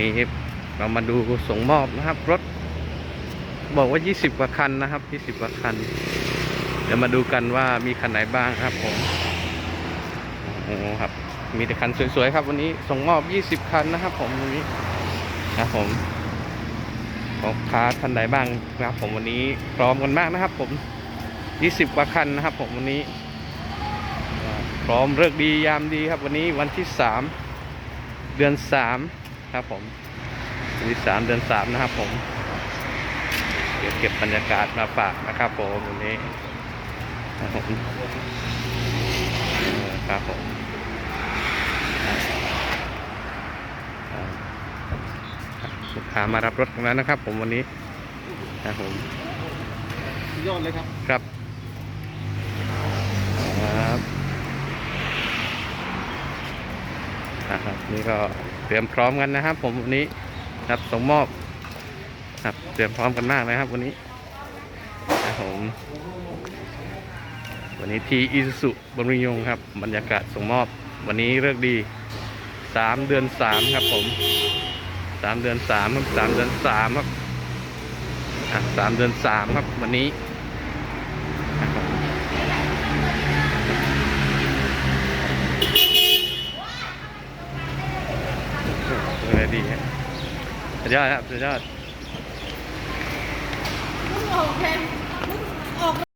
นี้เรามาดูส่งมอบนะครับ รถ บอกว่า 20 กว่าคันนะครับ 20 กว่าคันเดี๋ยวมาดูกันว่ามีคันไหนบ้างครับผมโอ้โหครับ มีแต่คันสวยๆครับวันนี้ส่งมอบ 20 คันนะครับ ผมวันนี้นะครับผมของค้าท่านใดบ้างนะครับ ผมวันนี้พร้อมกันมากนะครับ ผม 20 กว่าคันนะครับ ผมวันนี้ พร้อมเลิกดียามดีครับ วันนี้วันที่ 3 เดือน 3 ครับผมวันที่3เดือน3นะครับผม เดี๋ยวเก็บบรรยากาศมาฝากนะครับผมวันนี้ครับผมเออครับผมอ่าลูกค้ามารับรถกันแล้วนะครับ ผมวันนี้ครับผมยอดเลยครับครับครับนะครับนี่ก็ เตรียมพร้อมกันนะครับ ผมวันนี้ครับส่งมอบครับเตรียมพร้อมกันมากนะครับ วันนี้ครับผมวันนี้ทีอิสุบำรุงยงครับ บรรยากาศส่งมอบ วันนี้เลิกดีสามเดือนสามครับผมสามเดือนสามครับสามเดือนสามครับสามเดือนสามครับวันนี้ครับผมเออดีฮะ สุดยอดครับสุดยอด ออกแทนออก